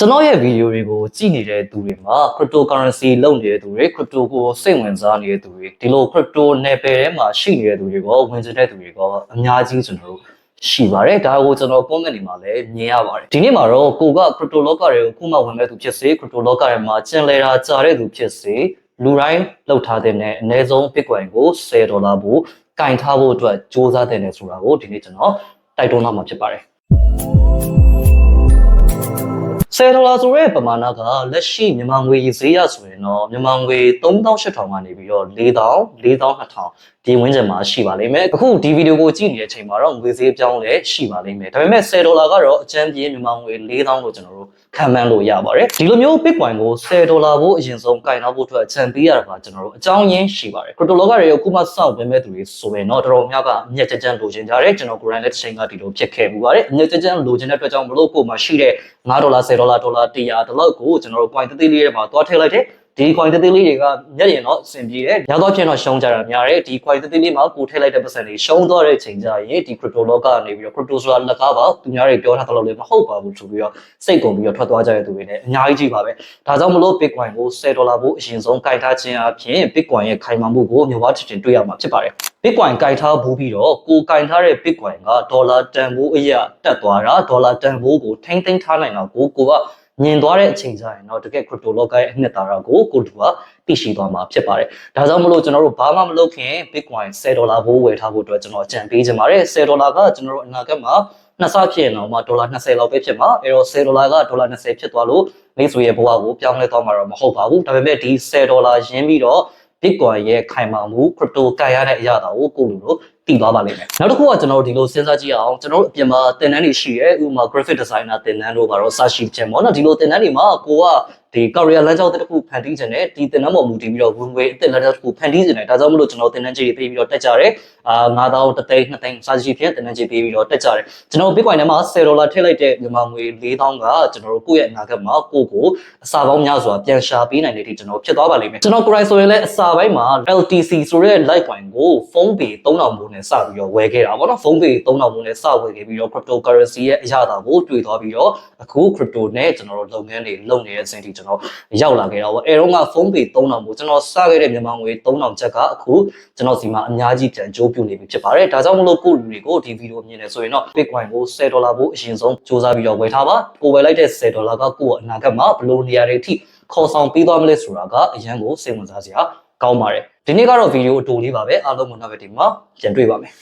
ကျွန်တော်ရဲ့ဗီဒီယိုတွေကိုကြည့်နေတဲ့သူတွေမှာ cryptocurrency လုပ်နေတဲ့သူတွေ crypto ကိုစိတ်ဝင်စားနေတဲ့သူတွေဒီလို crypto နယ်ပယ်ထဲမှာရှိနေတဲ့သူတွေကဝင်ကျင်တဲ့သူတွေကအများကြီးကျွန်တော်တို့ရှိပါတယ်ဒါကိုကျွန်တော် comment တွေမှာလည်းမြင်ရပါတယ်ဒီနေ့မှာတော့ကိုက crypto လောကတွေကိုခုမှဝင်မဲ့သူဖြစ်စေ crypto လောကတွေမှာကျင်လည်တာကြားတဲ့သူဖြစ်စေလူတိုင်းလောက်ထားတဲ့အနည်းဆုံး Bitcoin ကို10ဒေါ်လာဘူးကင်ထားဖို့အတွက်စ조사တဲ့နေဆိုတာကိုဒီနေ့ကျွန်တော်တိုက်တွန်းလာမှာဖြစ်ပါတယ် 10ဒေါ်လာဆိုတဲ့ပမာဏကလက်ရှိမြန်မာငွေဈေးရဆိုရင်တော့မြန်မာငွေ3800ကနေပြီးတော့4000 4200ဒီဝန်းကျင်မှာရှိပါလိမ့်မယ်အခုဒီဗီဒီယိုကိုကြည့်နေတဲ့အချိန်မှာတော့ငွေဈေးပြောင်းလဲရှိပါလိမ့်မယ်ဒါပေမဲ့10ဒေါ်လာကတော့အကျန်းပြေးမြန်မာငွေ4000လို့ကျွန်တော်တို့ခံမှန်းလို့ရပါတယ်ဒီလိုမျိုး Bitcoin ကို10ဒေါ်လာကိုအရင်ဆုံးကင်ထားဖို့အတွက်အချန်ပေးရတာကကျွန်တော်တို့အကြောင်းရင်းရှိပါတယ် crypto လောကတွေအခုမှစောင့်ဝင်မဲ့သူတွေဆိုရင်တော့တော်တော်များကအမျက်ကြကြလိုချင်ကြတယ်ကျွန်တော်ကိုယ်တိုင်လည်းတစ်ချိန်ကဒီလိုဖြစ်ခဲ့မှုပါတယ်အမျက်ကြကြလိုချင်တဲ့အတွက်ကြောင့်မလို့ကိုယ်မှာရှိတဲ့9ဒေါ်လာ10ဒေါ်လာဒေါ်လာ100ဒီလောက်ကိုကျွန်တော်တို့ coin သေးသေးလေးတွေမှာသွားထည့်လိုက်တယ် ဒီ coin သေးသေးလေးတွေကမျက်ရင်တော့အဆင်ပြေတယ်။များသောဖြင့်တော့ရှုံးကြတာများတယ်။ဒီ coin သေးသေးလေးမှာကိုထည့်လိုက်တဲ့ပတ်စံတွေရှုံးသွားတဲ့ချိန်ကျရင်ဒီ crypto လောကကနေပြီးတော့ crypto ဆိုတာလက်ကားပါသူများတွေပြောထားသလိုလည်းမဟုတ်ပါဘူးဆိုပြီးတော့စိတ်ကုန်ပြီးတော့ထွက်သွားကြတဲ့သူတွေလည်းအများကြီးကြီးပါပဲ။ဒါကြောင့်မလို့ Bitcoin ကို10ဒေါ်လာဖို့အရင်ဆုံးကင်ထားခြင်းအပြင် Bitcoin ရဲ့ခိုင်မာမှုကိုမျိုးဝါးထင်ထင်တွေ့ရမှာဖြစ်ပါတယ်။ Bitcoin ကင်ထားဘူးပြီးတော့ကိုကင်ထားတဲ့ Bitcoin ကဒေါ်လာတန်ဖိုးအရာတက်သွားတာဒေါ်လာတန်ဖိုးကိုထိမ့်သိမ်းထားနိုင်တော့ကိုကိုကမြင်သွားတဲ့အချိန်ကျရင်တော့တကယ် crypto လောကရဲ့အနှစ်သာရကိုကိုတူကသိရှိသွားမှာဖြစ်ပါတယ်။ဒါကြောင့်မလို့ကျွန်တော်တို့ဘာမှမလုပ်ခင် Bitcoin 10ဒေါ်လာဘိုးဝယ်ထားဖို့အတွက်ကျွန်တော်အကြံပေးချင်ပါတယ်။10ဒေါ်လာကကျွန်တော်တို့အနာဂတ်မှာနှစ်ဆဖြစ်ရင်တော့မှဒေါ်လာ20လောက်ပဲဖြစ်မှာ။အဲတော့10ဒေါ်လာကဒေါ်လာ20ဖြစ်သွားလို့မိတ်ဆွေရဲ့ဘဝကိုပြောင်းလဲသွားမှာတော့မဟုတ်ပါဘူး။ဒါပေမဲ့ဒီ10ဒေါ်လာရင်းပြီးတော့ Bitcoin ရဲ့ခိုင်မာမှု crypto ကင်ရတဲ့အရာတာကိုကိုလူတို့တည်သွားပါလိမ့်မယ်။နောက်တစ်ခုကကျွန်တော်တို့ဒီလိုစဉ်းစားကြည့်အောင်ကျွန်တော်တို့အပြင်မှာသင်တန်းတွေရှိရဲဥပမာ graphic designer သင်တန်းတို့ပါတော့စရှိခြင်းပေါ့နော်ဒီလိုသင်တန်းတွေမှာကိုကဒီ career လမ်းကြောင်းတစ်ခုဖန်တီးခြင်းနဲ့ဒီသင်တန်းပေါ်မူတည်ပြီးတော့ဝင်ငွေအသက်လမ်းကြောင်းတစ်ခုဖန်တီးခြင်းနဲ့ဒါကြောင့်မလို့ကျွန်တော်သင်တန်းကြီးတွေပေးပြီးတော့တက်ကြတယ်အာ9000တသိန်း2သိန်းစရှိဖြင့်သင်တန်းကြီးပေးပြီးတော့တက်ကြတယ်ကျွန်တော် Bitcoin ထဲမှာ10ဒေါ်လာထည့်လိုက်တဲ့မြန်မာငွေ4000ကကျွန်တော်တို့ကိုယ့်ရဲ့အနာဂတ်မှာကိုယ့်ကိုအစာပေါင်းများစွာပြန်ရှာပေးနိုင်တဲ့အထိကျွန်တော်ဖြစ်သွားပါလိမ့်မယ်ကျွန်တော်ကိုယ်တိုင်ဆိုရင်လည်းအစာပိုင်းမှာ LTC ဆိုတဲ့ Litecoin ကိုဖုန်းပေ3000မိုးနဲ့စပြီးတော့ဝယ်ခဲ့တာပေါ့နော်ဖုန်းပေ3000မိုးနဲ့စဝယ်ခဲ့ပြီးတော့ cryptocurrency ရဲ့အရာတာကိုတွေ့သွားပြီးတော့အခု crypto နဲ့ကျွန်တော်တို့လုပ်ငန်းတွေလုပ်နေတဲ့အချိန်ထိကျွန်တော်ရောက်လာခဲ့တာပေါ့အဲတော့ကဖုန်းပေ3000မိုးကျွန်တော်စခဲ့တဲ့မြန်မာငွေ3000ချက်ကအခုကျွန်တော်စီမှာအများကြီးပြန်ကြိုးပြနေပြီဖြစ်ပါတယ်ဒါကြောင့်မလို့ကိုလူတွေကိုဒီဗီဒီယိုမြင်နေဆိုရင်တော့ Bitcoin ကို10ဒေါ်လာဖို့အရင်ဆုံးစူးစမ်းပြီးတော့ဝယ်ထားပါကိုဝယ်လိုက်တဲ့10ဒေါ်လာကကိုယ့်အနာဂတ်မှာဘယ်လိုနေရာတွေအထိခေါ်ဆောင်ပြီးသွားမလဲဆိုတာကအရန်ကိုစိတ်ဝင်စားစရာ ကောင်းပါတယ်ဒီနေ့ကတော့ဗီဒီယိုအတူလေးပါပဲအားလုံးကနောက်ပဲဒီမှာပြန်တွေ့ပါမယ်